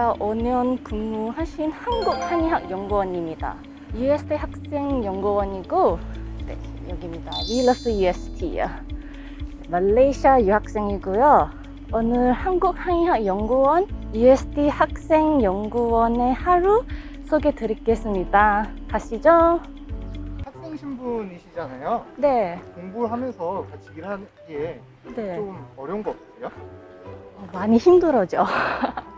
제가 5년 근무하신 한국한의학연구원입니다. USD 학생연구원이고 네, 여기입니다. 위러스 UST요. 말레이시아 유학생이고요. 오늘 한국한의학연구원 USD 학생연구원의 하루 소개 드리겠습니다. 가시죠. 학생 신분이시잖아요. 네, 공부하면서 같이 일하기에 네. 좀 어려운 거 없으세요? 어, 많이 힘들어져.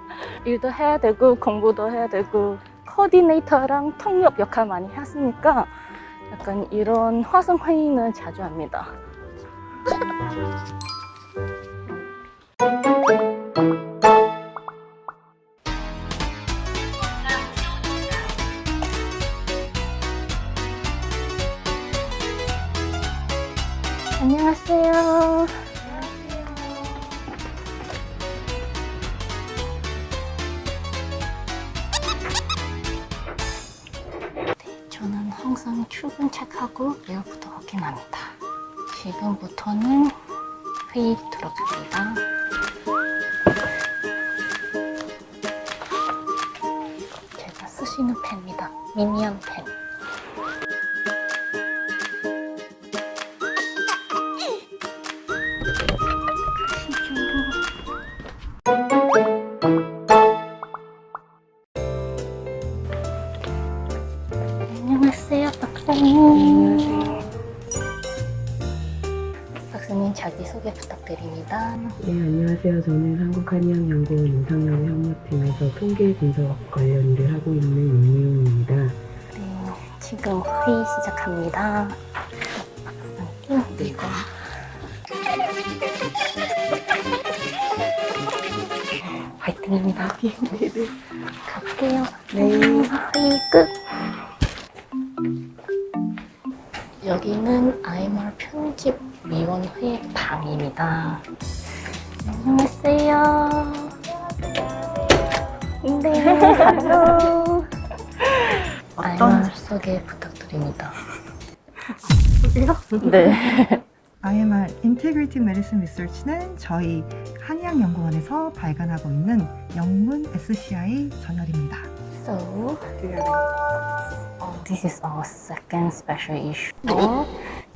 일도 해야 되고 공부도 해야 되고 코디네이터랑 통역 역할 많이 했으니까 약간 이런 화성 회의는 자주 합니다. 안녕하세요. 항상 출근 체크하고 메일부터 확인합니다. 지금부터는 회의 들어갑니다. 제가 쓰시는 펜입니다. 미니언 펜. 자기소개 부탁드립니다. 네, 안녕하세요. 저는 한국한의학연구원 임상영의 협력팀에서 통계 분석 관련 일을 하고 있는 임미용입니다. 네, 지금 회의 시작합니다. 이거. 화이팅입니다. 갈게요. 네. 회의 끝. 편집 위원회 방입니다. 안녕하세요. 네, 할로. IMR 소개 부탁드립니다. 네. IMR Integrative Medicine Research는 저희 한의학연구원에서 발간하고 있는 영문 SCI 저널입니다. So, oh, this is our second special issue.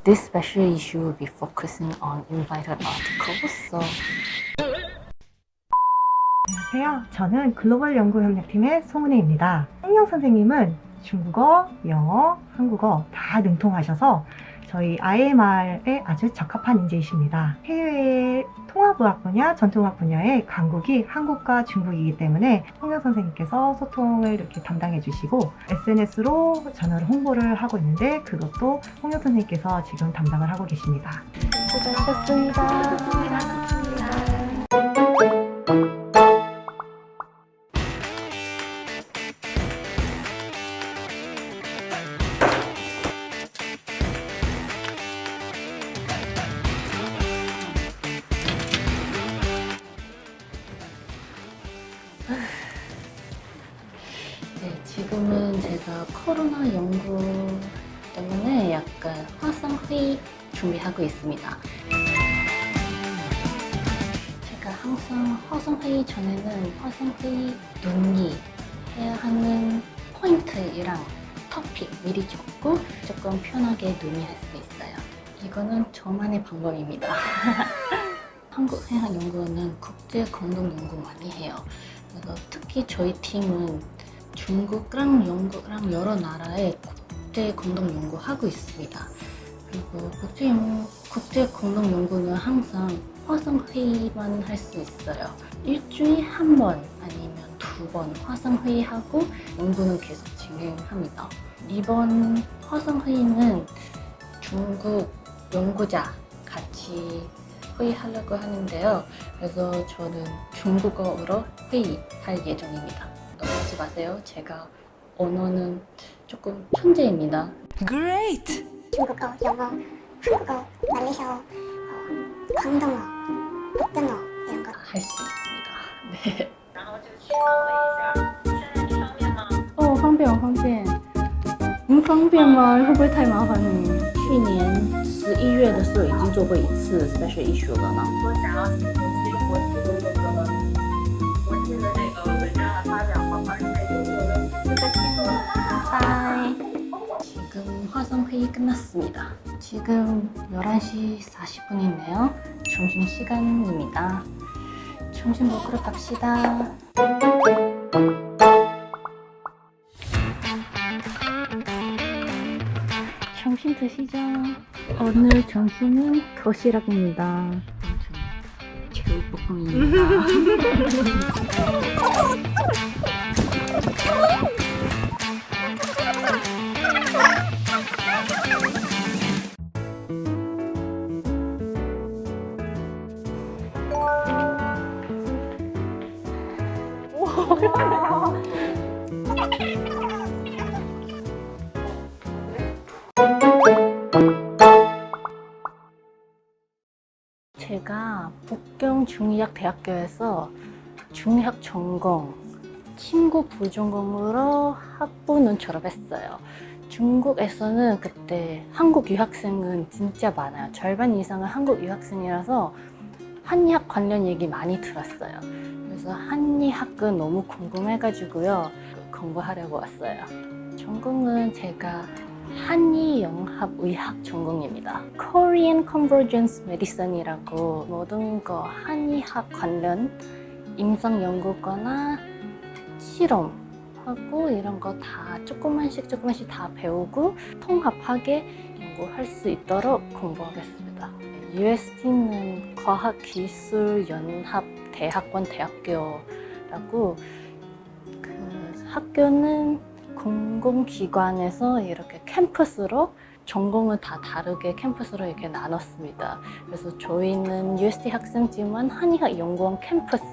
This special issue will be focusing on invited articles. So, 안녕하세요. 저는 글로벌 연구협력팀의 송은혜입니다. 홍영 선생님은 중국어, 영어, 한국어 다 능통하셔서 저희 IMR에 아주 적합한 인재이십니다. 해외 통합의학 분야, 전통의학 분야의 강국이 한국과 중국이기 때문에 홍영 선생님께서 소통을 이렇게 담당해 주시고 SNS로 저널 홍보를 하고 있는데 그것도 홍영 선생님께서 지금 담당을 하고 계십니다. 수고하셨습니다. 지금은 제가 코로나 연구 때문에 약간 화상 회의 준비하고 있습니다. 제가 항상 화상 회의 전에는 화상 회의 논의해야 하는 포인트랑 토픽 미리 적고 조금 편하게 논의할 수 있어요. 이거는 저만의 방법입니다. 한국해양연구원은 국제 공동 연구 많이 해요. 그래서 특히 저희 팀은 중국랑 영국랑 여러 나라의 국제 공동 연구하고 있습니다. 그리고 국제, 연- 국제 공동 연구는 항상 화상 회의만 할 수 있어요. 일주일에 한 번 아니면 두 번 화상 회의하고 연구는 계속 진행합니다. 이번 화상 회의는 중국 연구자 같이 회의하려고 하는데요. 그래서 저는 중국어로 회의할 예정입니다. 넘어지 마세요. 제가 언어는 조금 천재입니다. 중국어, 영어, 한국어, 말레이시아어, 어, 광동어, 북등어 이런 거 할 수 있습니다. 네. 然后这个区隔了一下，现在这方面呢，哦，方便，方便。您方便吗？会不会太麻烦你？去年十一月的时候已经做过一次 special issue 了呢。说想要 끝났습니다. 지금 11시 40분이네요. 점심시간입니다. 점심 먹으러 갑시다. 점심 드시죠. 오늘 점심은 도시락입니다. 제육볶음입니다. 제가 북경 중의학 대학교에서 중의학 전공 친구 부전공으로 학부는 졸업했어요. 중국에서는 그때 한국 유학생은 진짜 많아요. 절반 이상은 한국 유학생이라서 한의학 관련 얘기 많이 들었어요. 그래서 한의학은 너무 궁금해가지고요. 공부하려고 왔어요. 전공은 제가 한의영합의학 전공입니다. Korean Convergence Medicine이라고 모든 거 한의학 관련 임상 연구거나 실험하고 이런 거 다 조금만씩 조금만씩 다 배우고 통합하게 연구할 수 있도록 공부하겠습니다. USD는 과학기술연합 대학원 대학교라고 그 학교는 공공기관에서 이렇게 캠퍼스로 전공은 다 다르게 캠퍼스로 이렇게 나눴습니다. 그래서 저희는 USD 학생지만 한의학 연구원 캠퍼스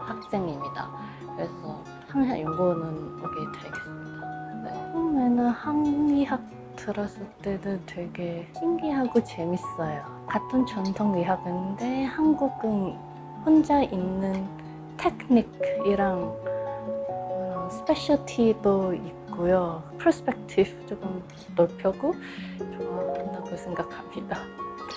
학생입니다. 그래서 한의학 연구원은 오게 되겠습니다. 네. 처음에는 한의학 들었을 때는 되게 신기하고 재밌어요. 같은 전통 의학인데 한국은 혼자 있는 테크닉이랑 스페셜티도 있고요. 프로스펙티브 조금 넓혀고 좋아한다고 생각합니다.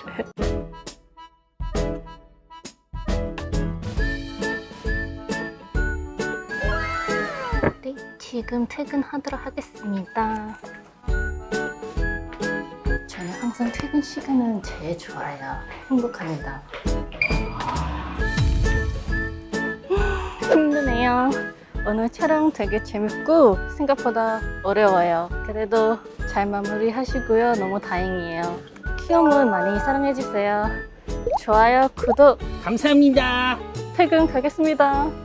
네, 지금 퇴근하도록 하겠습니다. 저는 항상 퇴근 시간은 제일 좋아요. 행복합니다. 힘드네요. 오늘 촬영 되게 재밌고 생각보다 어려워요. 그래도 잘 마무리 하시고요. 너무 다행이에요. 키움은 많이 사랑해 주세요. 좋아요, 구독, 감사합니다. 퇴근 가겠습니다.